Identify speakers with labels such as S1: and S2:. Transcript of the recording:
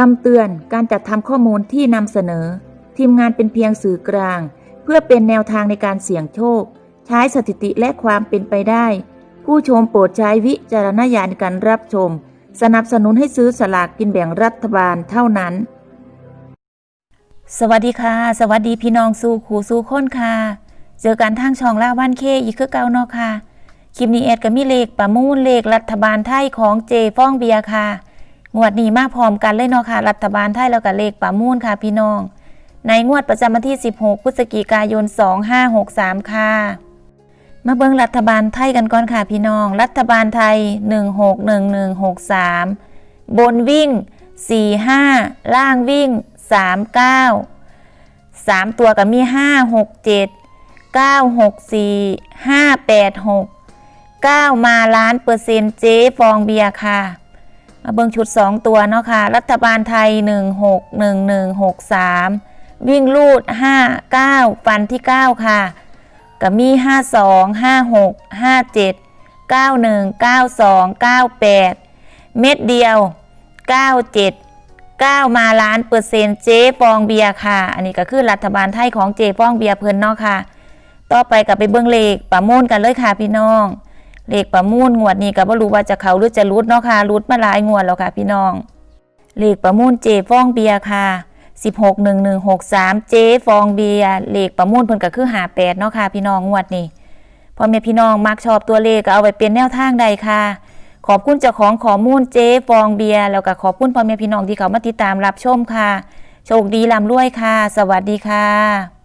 S1: คำเตือนการจัดทำข้อมูลที่นำเสนอ ทีมงานเป็นเพียงสื่อกลาง เพื่อเป็นแนวทางในการเสี่ยงโชค ใช้สถิติและความเป็นไปได้ ผู้ชมโปรดใช้วิจารณญาณในการรับชม สนับสนุนให้ซื้อสลากกินแบ่งรัฐบาลเท่านั้น สวัสดีค่ะ สวัสดีพี่น้องสู่ขู่สู่ค้นค่ะ เจอกันทางช่องล่าวันเคอีกคือเก่าเนาะค่ะคลิปนี้เอ็ดก็มีเลขประมูลเลขรัฐบาลไทยของเจฟ้องเบียค่ะ งวดนี้มาพร้อมกันเลยเนาะค่ะ รัฐบาลไทยแล้วก็เลขประมูลค่ะพี่น้อง ในงวดประจำวันที่ 16 พฤศจิกายน 2563 ค่ะ มาเบิ่งรัฐบาลไทยกันก่อนค่ะพี่น้อง รัฐบาลไทย 161163 บนวิ่ง 45 ล่างวิ่ง 39 3 ตัวก็มี 5 6 7 9 6 4 5 8 6 9 มาล้านเปอร์เซ็นต์เจ๊ฟองเบียร์ค่ะ มาเบิงชุด 2 ตัวเนาะค่ะ รัฐบาลไทย 16 11 63 วิ่งลูด 5 9 ฟันที่ 9 ค่ะก็มี 52 56 57 91 92 98 เม็ดเดียว 97 9 มาล้านเปอร์เซ็นต์เจ๊ฟองเบียค่ะ อันนี้ก็คือรัฐบาลไทยของเจ๊ฟองเบียเพิ่นเนาะค่ะ ต่อไปกับไปเบิ่งเลขประมูลกันเลยค่ะพี่น้อง เลขประมูลงวดนี้ก็บ่รู้ว่าจะเขาหรือจะรุดเนาะค่ะรุดมาหลายงวดแล้วค่ะ พี่น้อง เลขประมูลเจฟองเบียค่ะ 161163 เจฟองเบียเลขประมูลเพิ่นก็คือ58เนาะค่ะ พี่น้องงวดนี้พ่อแม่พี่น้องมักชอบตัวเลขก็เอาไปเป็นแนวทางใดค่ะ ขอบคุณเจ้าของข้อมูลเจฟองเบียแล้วก็ขอบคุณพ่อแม่พี่น้องที่เขามาติดตามรับชมค่ะ โชคดีร่ำรวยค่ะ สวัสดีค่ะ